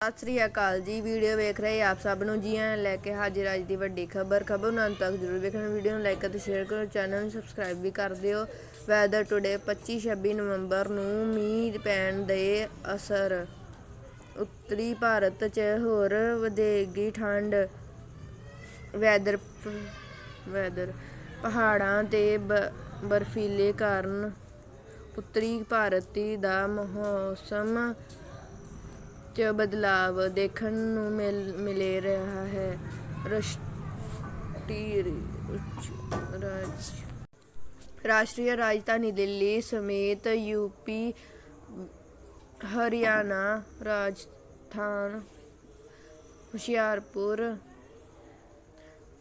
ਸਤਿ ਸ੍ਰੀ ਅਕਾਲ ਜੀ। ਵੀਡੀਓ ਵੇਖ ਰਹੇ ਆਪ ਸਭ ਨੂੰ ਜੀ ਆਇਆਂ ਲੈ ਕੇ ਹਾਜ਼ਰ ਅੱਜ ਦੀ ਵੱਡੀ ਖਬਰ। ਖਬਰ ਨੂੰ ਅੰਤ ਤੱਕ ਜਰੂਰ ਵੇਖਣਾ। ਵੀਡੀਓ ਨੂੰ ਲਾਈਕ ਅਤੇ ਸ਼ੇਅਰ ਕਰੋ। ਚੈਨਲ ਨੂੰ ਸਬਸਕ੍ਰਾਈਬ ਵੀ ਕਰ ਦਿਓ। ਵੈਦਰ ਟੁਡੇ 25 26 ਨਵੰਬਰ ਨੂੰ ਮੀਂਹ ਪੈਣ ਦੇ ਅਸਰ। ਉੱਤਰੀ ਭਾਰਤ 'ਚ ਹੋਰ ਵਧੇਗੀ ਠੰਡ। ਵੈਦਰ ਵੈਦਰ ਪਹਾੜਾਂ ਤੇ ਬਰਫੀਲੇ ਕਾਰਨ ਉੱਤਰੀ ਭਾਰਤੀ ਦਾ ਮੌਸਮ ਚ ਬਦਲਾਵ ਦੇਖਣ ਨੂੰ ਮਿਲ, ਮਿਲੇ ਰਿਹਾ ਹੈ। ਰਾਸ਼ਟਰੀ ਰਾਜ, ਰਾਸ਼ਟਰੀ ਰਾਜਧਾਨੀ ਦਿੱਲੀ ਸਮੇਤ ਯੂਪੀ ਹਰਿਆਣਾ ਰਾਜਸਥਾਨ, ਹੁਸ਼ਿਆਰਪੁਰ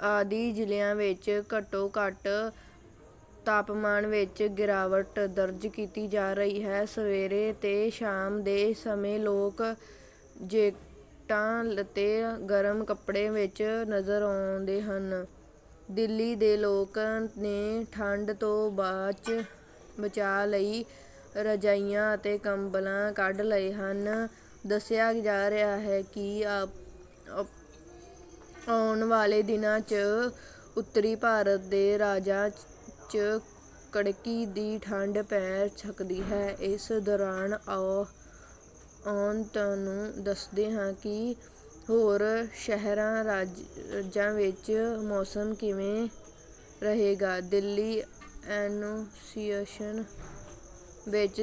ਆਦਿ ਜ਼ਿਲ੍ਹਿਆਂ ਵਿੱਚ ਘੱਟੋ ਘੱਟ ਤਾਪਮਾਨ ਵਿੱਚ ਗਿਰਾਵਟ ਦਰਜ ਕੀਤੀ ਜਾ ਰਹੀ ਹੈ। ਸਵੇਰੇ ਤੇ ਸ਼ਾਮ ਦੇ ਸਮੇਂ ਲੋਕ ਜੈਕਟਾਂ ਅਤੇ ਗਰਮ ਕੱਪੜੇ ਵਿੱਚ ਨਜ਼ਰ ਆਉਂਦੇ ਹਨ। ਦਿੱਲੀ ਦੇ ਲੋਕਾਂ ਨੇ ਠੰਡ ਤੋਂ ਬਾਚ ਬਚਾਅ ਲਈ ਰਜਾਈਆਂ ਅਤੇ ਕੰਬਲਾਂ ਕੱਢ ਲਏ ਹਨ। ਦੱਸਿਆ ਜਾ ਰਿਹਾ ਹੈ ਕਿ ਆ- ਆਉਣ ਵਾਲੇ ਦਿਨਾਂ 'ਚ ਉੱਤਰੀ ਭਾਰਤ ਦੇ ਰਾਜਾਂ 'ਚ ਕੜਕੀ ਦੀ ਠੰਡ ਪੈ ਸਕਦੀ ਹੈ। ਇਸ ਦੌਰਾਨ ਆਓ, ਆਉਣ ਤੁਹਾਨੂੰ ਦੱਸਦੇ ਹਾਂ ਕਿ ਹੋਰ ਸ਼ਹਿਰਾਂ, ਰਾਜਾਂ ਵਿੱਚ ਮੌਸਮ ਕਿਵੇਂ ਰਹੇਗਾ। ਦਿੱਲੀ ਐਨੋਸੀਏਸ਼ਨ ਵਿੱਚ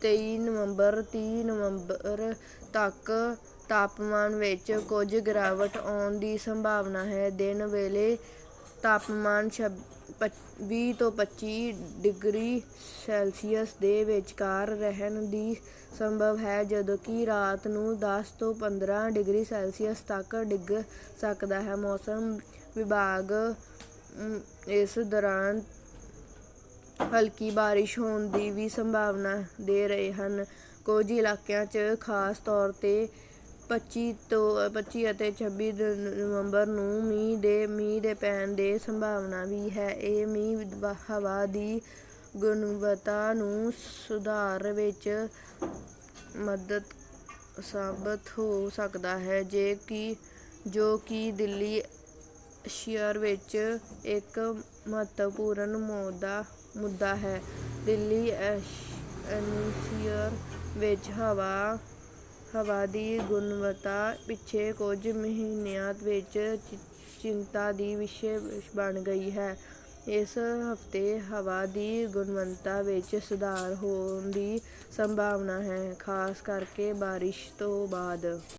23 ਨਵੰਬਰ 30 ਨਵੰਬਰ ਤੱਕ ਤਾਪਮਾਨ ਵਿੱਚ ਕੁਝ ਗਿਰਾਵਟ ਆਉਣ ਦੀ ਸੰਭਾਵਨਾ ਹੈ। ਦਿਨ ਵੇਲੇ ਤਾਪਮਾਨ ਛਬ- ਪੱਚ- 20 ਤੋਂ 25 ਡਿਗਰੀ ਸੈਲਸੀਅਸ ਦੇ ਵਿਚਕਾਰ ਰਹਿਣ ਦੀ ਸੰਭਵ ਹੈ ਜਦੋਂਕਿ ਰਾਤ ਨੂੰ ਦਸ ਤੋਂ 15 ਡਿਗਰੀ ਸੈਲਸੀਅਸ ਤੱਕ ਡਿੱਗ ਸਕਦਾ ਹੈ। ਮੌਸਮ ਵਿਭਾਗ ਇਸ ਦੌਰਾਨ ਹਲਕੀ ਬਾਰਿਸ਼ ਹੋਣ ਦੀ ਵੀ ਸੰਭਾਵਨਾ ਦੇ ਰਹੇ ਹਨ। ਕੁਝ ਇਲਾਕਿਆਂ 'ਚ ਖਾਸ ਤੌਰ ਤੇ 25 ਤੋਂ 25 ਅਤੇ 26 ਨਵੰਬਰ ਨੂੰ ਮੀਂਹ ਦੇ ਮੀਂਹ ਦੇ ਪੈਣ ਦੇ ਸੰਭਾਵਨਾ ਵੀ ਹੈ। ਇਹ ਮੀਂਹ ਹਵਾ ਦੀ ਗੁਣਵੱਤਾ ਨੂੰ ਸੁਧਾਰ ਵਿੱਚ ਮਦਦ ਸਾਬਤ ਹੋ ਸਕਦਾ ਹੈ, ਜੇ ਕਿ, ਜੋ ਕਿ ਦਿੱਲੀ ਸ਼ਹਿਰ ਵਿੱਚ ਇੱਕ ਮਹੱਤਵਪੂਰਨ ਮੁੱਦਾ ਮੁੱਦਾ ਹੈ। ਦਿੱਲੀ ਐਨਸੀਆਰ ਵਿੱਚ ਹਵਾ ਹਵਾ ਦੀ ਗੁਣਵੱਤਾ ਪਿੱਛੇ ਕੁਝ ਮਹੀਨਿਆਂ ਵਿੱਚ ਚਿ- ਚਿੰਤਾ ਦੀ ਵਿਸ਼ੇ ਬਣ ਗਈ ਹੈ। ਇਸ ਹਫ਼ਤੇ ਹਵਾ ਦੀ ਗੁਣਵੱਤਾ ਵਿੱਚ ਸੁਧਾਰ ਹੋਣ ਦੀ ਸੰਭਾਵਨਾ ਹੈ, ਖਾਸ ਕਰਕੇ ਬਾਰਿਸ਼ ਤੋਂ ਬਾਅਦ।